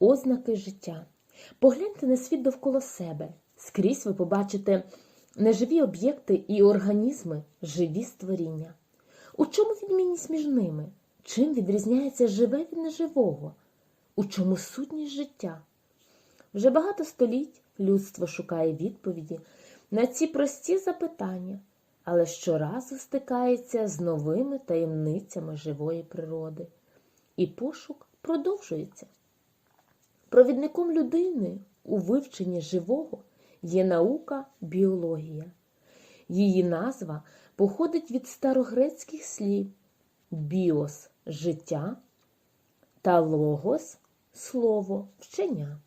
ознаки життя. Погляньте на світ довкола себе. Скрізь ви побачите неживі об'єкти і організми, живі створіння. У чому відмінність між ними? Чим відрізняється живе від неживого? У чому сутність життя? Вже багато століть людство шукає відповіді на ці прості запитання, але щоразу стикається з новими таємницями живої природи. І пошук продовжується. Провідником людини у вивченні живого є наука біологія. Її назва походить від старогрецьких слів біос життя та логос слово вчення.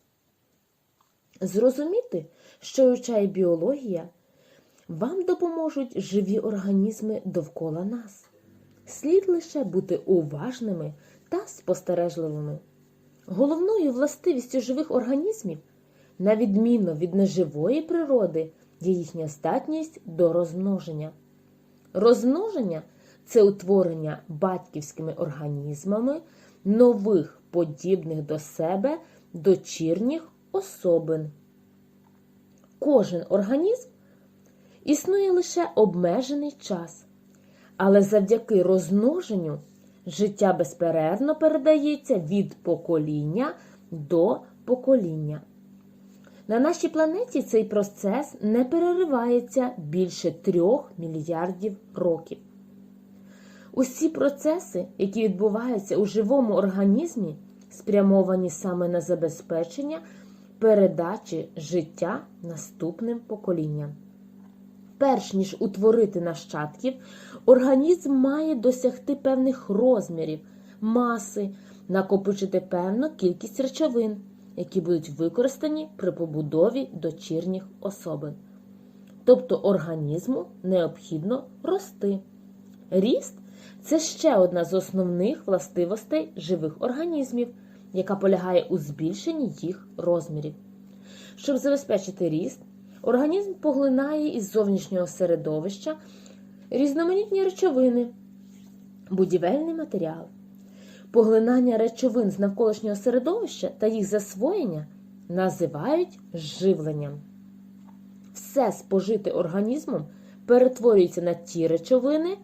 Зрозуміти, що вивчає біологія, вам допоможуть живі організми довкола нас. Слід лише бути уважними та спостережливими. Головною властивістю живих організмів, на відміну від неживої природи, є їхня здатність до розмноження. Розмноження це утворення батьківськими організмами нових подібних до себе дочірніх особин. Кожен організм існує лише обмежений час, але завдяки розмноженню життя безперервно передається від покоління до покоління. На нашій планеті цей процес не переривається більше трьох мільярдів років. Усі процеси, які відбуваються у живому організмі, спрямовані саме на забезпечення передачі життя наступним поколінням. Перш ніж утворити нащадків, організм має досягти певних розмірів, маси, накопичити певну кількість речовин, які будуть використані при побудові дочірніх особин. Тобто організму необхідно рости. Ріст це ще одна з основних властивостей живих організмів, яка полягає у збільшенні їх розмірів. Щоб забезпечити ріст, організм поглинає із зовнішнього середовища різноманітні речовини, будівельний матеріал. Поглинання речовин з навколишнього середовища та їх засвоєння називають живленням. Все спожите організмом перетворюється на ті речовини,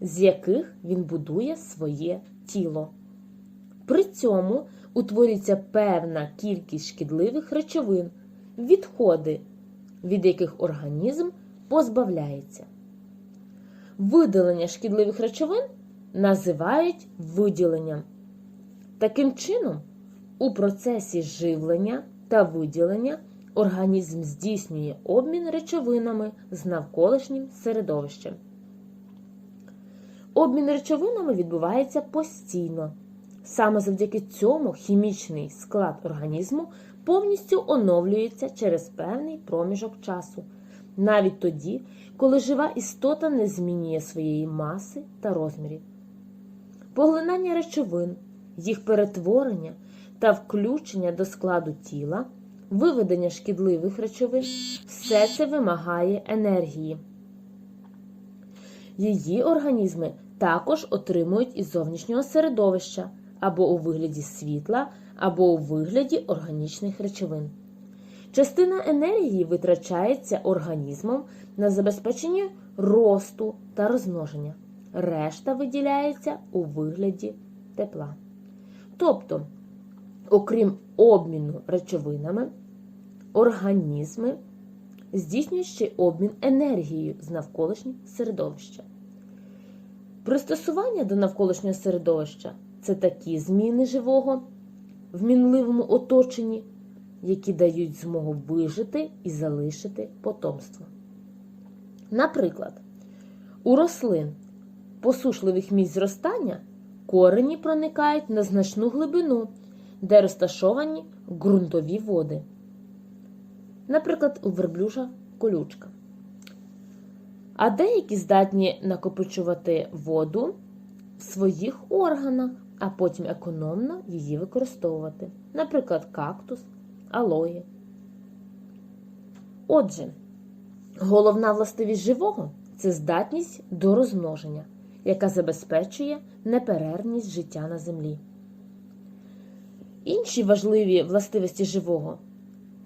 з яких він будує своє тіло. При цьому утворюється певна кількість шкідливих речовин, відходи, від яких організм позбавляється. Видалення шкідливих речовин називають виділенням. Таким чином, у процесі живлення та виділення організм здійснює обмін речовинами з навколишнім середовищем. Обмін речовинами відбувається постійно. Саме завдяки цьому хімічний склад організму повністю оновлюється через певний проміжок часу, навіть тоді, коли жива істота не змінює своєї маси та розмірів. Поглинання речовин, їх перетворення та включення до складу тіла, виведення шкідливих речовин все це вимагає енергії. Її організми також отримують із зовнішнього середовища або у вигляді світла, або у вигляді органічних речовин. Частина енергії витрачається організмом на забезпечення росту та розмноження. Решта виділяється у вигляді тепла. Тобто, окрім обміну речовинами, організми здійснюють ще обмін енергією з навколишнього середовища. Пристосування до навколишнього середовища це такі зміни живого в мінливому оточенні, які дають змогу вижити і залишити потомство. Наприклад, у рослин посушливих місць зростання корені проникають на значну глибину, де розташовані ґрунтові води. Наприклад, у верблюжа колючка. А деякі здатні накопичувати воду в своїх органах, а потім економно її використовувати. Наприклад, кактус, алої. Отже, головна властивість живого це здатність до розмноження, яка забезпечує неперервність життя на землі. Інші важливі властивості живого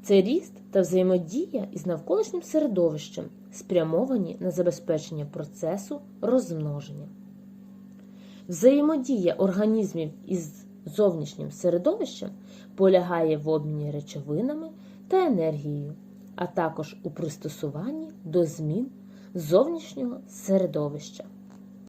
це ріст та взаємодія із навколишнім середовищем, спрямовані на забезпечення процесу розмноження. Взаємодія організмів із зовнішнім середовищем полягає в обміні речовинами та енергією, а також у пристосуванні до змін зовнішнього середовища.